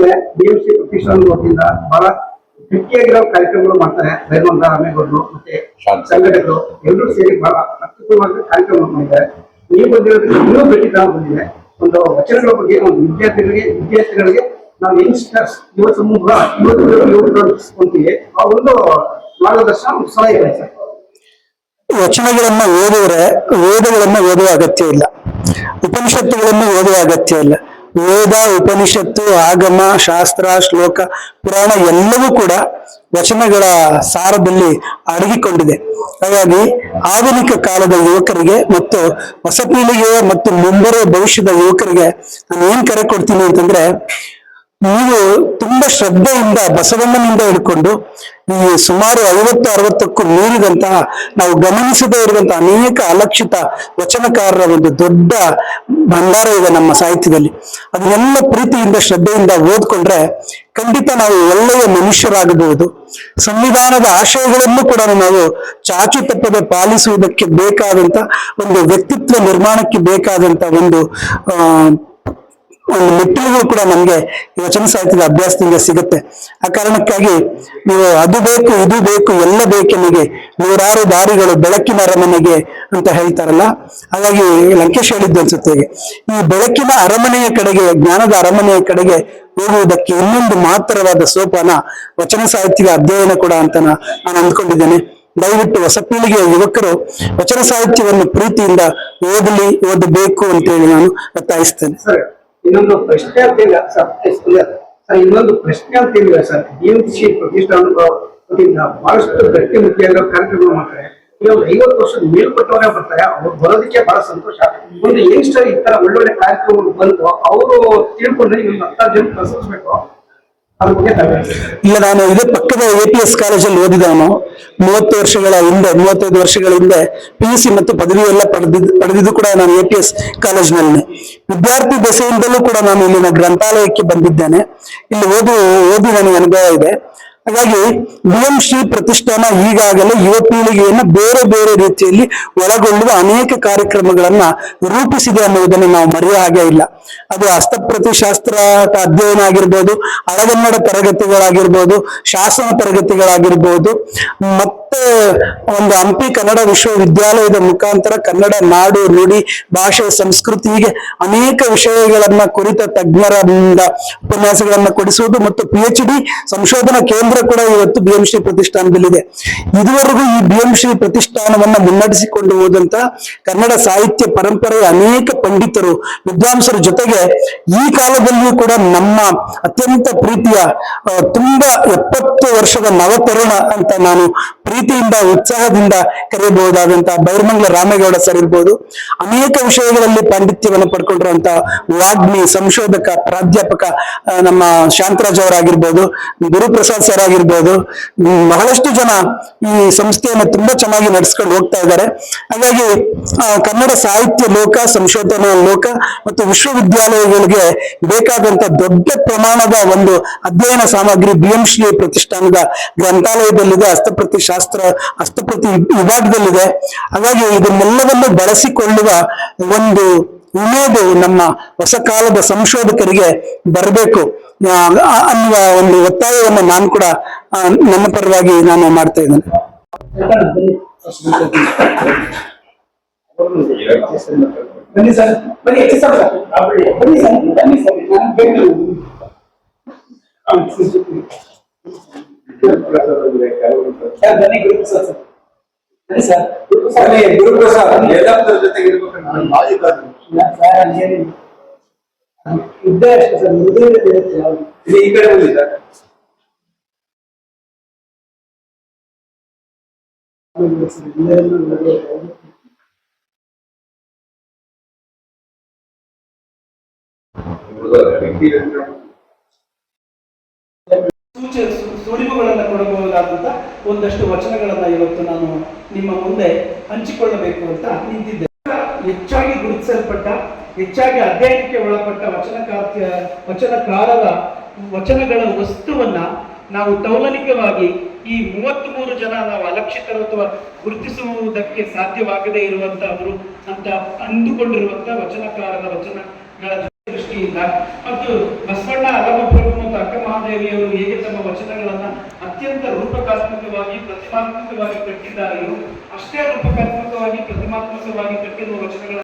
ವರ್ಷಗಳಲ್ಲೇ BMC ಪ್ರತಿಷ್ಠಾನದ ವತಿಯಿಂದ ಬಹಳ ಗಟ್ಟಿಯಾಗಿರೋ ಕಾರ್ಯಕ್ರಮಗಳು ಮಾಡ್ತಾರೆ. ಬೈರಮಂದ ರಾಮೇಗೌಡರು ಮತ್ತೆ ಸಂಘಟಕರು ಎಲ್ಲರೂ ಸೇರಿ ಬಹಳ ಅತ್ಯುತ್ತಮವಾದ ಕಾರ್ಯಕ್ರಮ ಮಾಡಿದ್ದಾರೆ ನೀವು ಬಂದಿರೋದಕ್ಕೆ ಇನ್ನೂ ಗಟ್ಟಿತನ ಬಂದಿದೆ. ಒಂದು ವಚನಗಳ ಬಗ್ಗೆ ಒಂದು ವಿದ್ಯಾರ್ಥಿಗಳಿಗೆ ವಿದ್ಯಾರ್ಥಿಗಳಿಗೆ ನಾವು ಯಂಗ್ಸ್ಟರ್ಸ್ ಯುವ ಸಮೂಹ ಯುವಕರು ಯುವಕರು ಅಂತೀವಿ ಆ ಒಂದು ಮಾರ್ಗದರ್ಶನ ಸಲಹೆ ಇದೆ ಸರ್. ವಚನಗಳನ್ನ ಓದಿದ್ರೆ ವೇದಗಳನ್ನ ಓದುವ ಅಗತ್ಯ ಇಲ್ಲ. ಉಪನಿಷತ್ತುಗಳನ್ನು ಓದುವ ಅಗತ್ಯ ಇಲ್ಲ. ವೇದ, ಉಪನಿಷತ್ತು, ಆಗಮ, ಶಾಸ್ತ್ರ, ಶ್ಲೋಕ, ಪುರಾಣ ಎಲ್ಲವೂ ಕೂಡ ವಚನಗಳ ಸಾರದಲ್ಲಿ ಅಡಗಿಕೊಂಡಿದೆ. ಹಾಗಾಗಿ ಆಧುನಿಕ ಕಾಲದ ಯುವಕರಿಗೆ ಮತ್ತು ಹೊಸ ಪೀಳಿಗೆಯ ಮತ್ತು ಮುಂಬರುವ ಭವಿಷ್ಯದ ಯುವಕರಿಗೆ ನಾನು ಏನ್ ಕರೆ ಕೊಡ್ತೀನಿ ಅಂತಂದ್ರೆ ನೀವು ತುಂಬಾ ಶ್ರದ್ಧೆಯಿಂದ, ಬಸವಣ್ಣನಿಂದ ಹಿಡ್ಕೊಂಡು ಈ ಸುಮಾರು ಐವತ್ತು, ಅರವತ್ತಕ್ಕೂ ಮೀರಿದಂತಹ ನಾವು ಗಮನಿಸದೇ ಇರುವಂತಹ ಅನೇಕ ಅಲಕ್ಷಿತ ವಚನಕಾರರ ಒಂದು ದೊಡ್ಡ ಭಂಡಾರ ಇದೆ ನಮ್ಮ ಸಾಹಿತ್ಯದಲ್ಲಿ. ಅದನ್ನೆಲ್ಲ ಪ್ರೀತಿಯಿಂದ, ಶ್ರದ್ಧೆಯಿಂದ ಓದ್ಕೊಂಡ್ರೆ ಖಂಡಿತ ನಾವು ಒಳ್ಳೆಯ ಮನುಷ್ಯರಾಗಬಹುದು. ಸಂವಿಧಾನದ ಆಶಯಗಳನ್ನು ಕೂಡ ನಾವು ಚಾಚು ತಪ್ಪದೆ ಪಾಲಿಸುವುದಕ್ಕೆ ಬೇಕಾದಂತ ಒಂದು ವ್ಯಕ್ತಿತ್ವ ನಿರ್ಮಾಣಕ್ಕೆ ಬೇಕಾದಂತ ಒಂದು ಒಂದು ಮೆಟ್ಟಿಲುಗಳು ಕೂಡ ನಮಗೆ ವಚನ ಸಾಹಿತ್ಯದ ಅಭ್ಯಾಸದಿಂದ ಸಿಗುತ್ತೆ. ಆ ಕಾರಣಕ್ಕಾಗಿ ನೀವು ಅದು ಬೇಕು, ಇದು ಬೇಕು, ಎಲ್ಲ ಬೇಕೆನಿಗೆ ನೂರಾರು ದಾರಿಗಳು, ಬೆಳಕಿನ ಅರಮನೆಗೆ ಅಂತ ಹೇಳ್ತಾರಲ್ಲ, ಹಾಗಾಗಿ ಲಂಕೇಶ್ ಹೇಳಿದ್ದು ಅನ್ಸುತ್ತೆ ಈ ಬೆಳಕಿನ ಅರಮನೆಯ ಕಡೆಗೆ, ಜ್ಞಾನದ ಅರಮನೆಯ ಕಡೆಗೆ ಹೋಗುವುದಕ್ಕೆ ಇನ್ನೊಂದು ಮಾತ್ರವಾದ ಸೋಪಾನ, ವಚನ ಸಾಹಿತ್ಯದ ಅಧ್ಯಯನ ಕೂಡ ಅಂತ ನಾನು ಅಂದ್ಕೊಂಡಿದ್ದೇನೆ. ದಯವಿಟ್ಟು ಹೊಸ ಪೀಳಿಗೆಯ ಯುವಕರು ವಚನ ಸಾಹಿತ್ಯವನ್ನು ಪ್ರೀತಿಯಿಂದ ಓದಲಿ, ಓದಬೇಕು ಅಂತೇಳಿ ನಾನು ಒತ್ತಾಯಿಸ್ತೇನೆ. ಇನ್ನೊಂದು ಪ್ರಶ್ನೆ ಅಂತ ಇಲ್ಲ, ಸರ್. ಸರ್, ಇನ್ನೊಂದು ಪ್ರಶ್ನೆ ಅಂತ ಇಲ್ಲ, ಸರ್. ಬಿಎಂಸಿ ಪ್ರತಿಷ್ಠಾನದ ವತಿಯಿಂದ ಬಹಳಷ್ಟು ಗಟ್ಟಿ ಮುಖ್ಯ ಕಾರ್ಯಕ್ರಮ ಮಾಡ್ತಾರೆ. ಇವಾಗ ಐವತ್ತು ವರ್ಷದ ಮೇಲ್ಪಟ್ಟವರೇ ಬರ್ತಾರೆ, ಅವ್ರು ಬರೋದಕ್ಕೆ ಬಹಳ ಸಂತೋಷ. ಒಂದು ಯಂಗ್ಸ್ಟರ್ ಈ ತರ ಒಳ್ಳೊಳ್ಳೆ ಕಾರ್ಯಕ್ರಮಗಳು ಬಂದು ಅವರು ತಿಳ್ಕೊಂಡ್ರೆ ಇವ್ರು ಹತ್ತಾರು ಜನ ಕಲಿಸ್ಬೇಕು ಇಲ್ಲ, ನಾನು ಇದೇ ಪಕ್ಕದ ಎ ಪಿ ಎಸ್ ಕಾಲೇಜಲ್ಲಿ ಓದಿದವನು. ಮೂವತ್ತು ವರ್ಷಗಳ ಹಿಂದೆ, ಮೂವತ್ತೈದು ವರ್ಷಗಳ ಹಿಂದೆ ಪಿ ಯು ಸಿ ಮತ್ತು ಪದವಿ ಎಲ್ಲ ಪಡೆದಿದ್ದು ಪಡೆದಿದ್ದು ಕೂಡ ನಾನು ಎ ಪಿ ಎಸ್ ಕಾಲೇಜ್ನಲ್ಲಿ ವಿದ್ಯಾರ್ಥಿ ದಶೆಯಿಂದಲೂ ಕೂಡ ನಾನು ಇಲ್ಲಿನ ಗ್ರಂಥಾಲಯಕ್ಕೆ ಬಂದಿದ್ದೇನೆ. ಇಲ್ಲಿ ಓದು ಓದಿ ನನಗೆ ಅನುಭವ ಇದೆ. ಹಾಗಾಗಿ ಬಿ ಎಂ ಶ್ರೀ ಪ್ರತಿಷ್ಠಾನ ಈಗಾಗಲೇ ಯುವ ಪೀಳಿಗೆಯನ್ನು ಬೇರೆ ಬೇರೆ ರೀತಿಯಲ್ಲಿ ಒಳಗೊಳ್ಳುವ ಅನೇಕ ಕಾರ್ಯಕ್ರಮಗಳನ್ನ ರೂಪಿಸಿದೆ ಅನ್ನುವುದನ್ನು ನಾವು ಮರೆಯ ಹಾಗೆ ಇಲ್ಲ. ಅದು ಹಸ್ತಪ್ರತಿ ಶಾಸ್ತ್ರ ಅಧ್ಯಯನ ಆಗಿರ್ಬೋದು ಹಳಗನ್ನಡ ತರಗತಿಗಳಾಗಿರ್ಬೋದು, ಶಾಸನ ತರಗತಿಗಳಾಗಿರ್ಬೋದು ಮತ್ತೆ ಒಂದು ಹಂಪಿ ಕನ್ನಡ ವಿಶ್ವವಿದ್ಯಾಲಯದ ಮುಖಾಂತರ ಕನ್ನಡ ನಾಡು ನುಡಿ ಭಾಷೆ ಸಂಸ್ಕೃತಿ ಹೀಗೆ ಅನೇಕ ವಿಷಯಗಳನ್ನ ಕುರಿತ ತಜ್ಞರಿಂದ ಉಪನ್ಯಾಸಗಳನ್ನ ಕೊಡಿಸುವುದು ಮತ್ತು ಪಿ ಎಚ್ ಡಿ ಸಂಶೋಧನಾ ಕೇಂದ್ರ ಕೂಡ ಇವತ್ತು ಬಿ ಎಂ ಶ್ರೀ ಪ್ರತಿಷ್ಠಾನದಲ್ಲಿದೆ. ಇದುವರೆಗೂ ಈ ಬಿ ಎಂ ಶ್ರೀ ಪ್ರತಿಷ್ಠಾನವನ್ನ ಮುನ್ನಡೆಸಿಕೊಂಡು ಹೋದಂತ ಕನ್ನಡ ಸಾಹಿತ್ಯ ಪರಂಪರೆಯ ಅನೇಕ ಪಂಡಿತರು, ವಿದ್ವಾಂಸರ ಜೊತೆಗೆ ಈ ಕಾಲದಲ್ಲಿಯೂ ಕೂಡ ನಮ್ಮ ಅತ್ಯಂತ ಪ್ರೀತಿಯ ತುಂಬಾ ಎಪ್ಪತ್ತು ವರ್ಷದ ನವತರುಣ ಅಂತ ನಾನು ಪ್ರೀತಿಯಿಂದ, ಉತ್ಸಾಹದಿಂದ ಕರೆಯಬಹುದಾದಂತಹ ಬೈರಮಂಗ್ಲ ರಾಮೇಗೌಡ ಸರ್ ಇರ್ಬೋದು. ಅನೇಕ ವಿಷಯಗಳಲ್ಲಿ ಪಾಂಡಿತ್ಯವನ್ನು ಪಡ್ಕೊಂಡಿರುವಂತ ವಾಗ್ಮಿ ಸಂಶೋಧಕ, ಪ್ರಾಧ್ಯಾಪಕ ನಮ್ಮ ಶಾಂತರಾಜ್ ಅವರಾಗಿರ್ಬೋದು, ಗುರುಪ್ರಸಾದ್ ಸರ್ ಆಗಿರ್ಬೋದು. ಬಹಳಷ್ಟು ಜನ ಈ ಸಂಸ್ಥೆಯನ್ನು ತುಂಬಾ ಚೆನ್ನಾಗಿ ನಡೆಸ್ಕೊಂಡು ಹೋಗ್ತಾ ಇದ್ದಾರೆ. ಹಾಗಾಗಿ ಕನ್ನಡ ಸಾಹಿತ್ಯ ಲೋಕ, ಸಂಶೋಧನಾ ಲೋಕ ಮತ್ತು ವಿಶ್ವವಿದ್ಯಾಲಯಗಳಿಗೆ ಬೇಕಾದಂತ ದೊಡ್ಡ ಪ್ರಮಾಣದ ಒಂದು ಅಧ್ಯಯನ ಸಾಮಗ್ರಿ ಬಿ ಎಂ ಶ್ರೀ ಪ್ರತಿಷ್ಠಾನದ ಗ್ರಂಥಾಲಯದಲ್ಲಿದೆ ಹಸ್ತಪ್ರತಿ ಶಾಸ್ತ್ರ ಹಸ್ತಪ್ರತಿ ವಿಭಾಗದಲ್ಲಿದೆ. ಹಾಗಾಗಿ ಇದನ್ನೆಲ್ಲವನ್ನು ಬಳಸಿಕೊಳ್ಳುವ ಒಂದು ಉಮೇದು ನಮ್ಮ ಹೊಸ ಕಾಲದ ಸಂಶೋಧಕರಿಗೆ ಬರಬೇಕು. ಅನ್ನುವ ಒಂದು ಒತ್ತಾಯವನ್ನು ನಾನು ಕೂಡ ನನ್ನ ಪರವಾಗಿ ನಾನು ಮಾಡ್ತಾ ಇದ್ದೇನೆ. ಬನ್ನಿ ಸರ್ ಬನ್ನಿ ಹೆಚ್ಚು ಸರ್. ಬನ್ನಿ ಸರ್. ಬನ್ನಿ ಸರ್ ನಾನು ಬೇಕು ಸರ್ ಬನ್ನಿ ಗುರುಪ್ರಸಾದ್ ಸರ್ ಬನ್ನಿ ಸರ್ ಗುರುಪ್ರಸಾದ್ ಗುರುಪ್ರಸಾದ್ ಯಲ್ಲಾಪುರ ಜೊತೆಗೆ ಇರ್ಬೇಕು ನಾನು ಬಾಯಿ ಸರ್ ಹಂಗೇನಿಲ್ಲ ಇದ್ದೇ ಅಷ್ಟೇ ಸರ್ ಮೃದುವಿನ ಇರುತ್ತೆ ಯಾವ್ದು. ಇಲ್ಲಿ ಈ ಕಡೆ ಬನ್ನಿ ಸರ್. ಸೂಚ ಸುಳಿವುಗಳನ್ನು ಕೊಡಬಹುದಾದಂತ ಒಂದಷ್ಟು ವಚನಗಳನ್ನ ಇವತ್ತು ನಾನು ನಿಮ್ಮ ಮುಂದೆ ಹಂಚಿಕೊಳ್ಳಬೇಕು ಅಂತ ನಿಂತಿದ್ದೆ. ಹೆಚ್ಚಾಗಿ ಗುರುತಿಸಲ್ಪಟ್ಟ, ಹೆಚ್ಚಾಗಿ ಅಧ್ಯಯನಕ್ಕೆ ಒಳಪಟ್ಟ ವಚನಕಾರ ವಚನಕಾರರ ವಚನಗಳ ವಸ್ತುವನ್ನ ನಾವು ತೌಲನಿಕವಾಗಿ ಈ ಮೂವತ್ತ್ ಮೂರು ಜನ ನಾವು ಅಲಕ್ಷಿತರು ಅಥವಾ ಗುರುತಿಸುವುದಕ್ಕೆ ಸಾಧ್ಯವಾಗದೇ ಇರುವಂತಹವರು ಅಂತ ಅಂದುಕೊಂಡಿರುವಂತ ವಚನಕಾರರ ವಚನಗಳ ದೃಷ್ಟಿಯಿಂದ ಮತ್ತು ಬಸವಣ್ಣ ಅಲಮ ಮಹಾದೇವಿಯವರು ಹೇಗೆ ತಮ್ಮ ವಚನಗಳನ್ನ ಅತ್ಯಂತ ರೂಪಕಾತ್ಮಕವಾಗಿ ಪ್ರತಿಮಾತ್ಮಕವಾಗಿ ಕಟ್ಟಿದ್ದಾರೆಯೋ ಅಷ್ಟೇ ರೂಪಕಾತ್ಮಕವಾಗಿ ಪ್ರತಿಮಾತ್ಮಕವಾಗಿ ಕಟ್ಟಿರುವ ವಚನಗಳ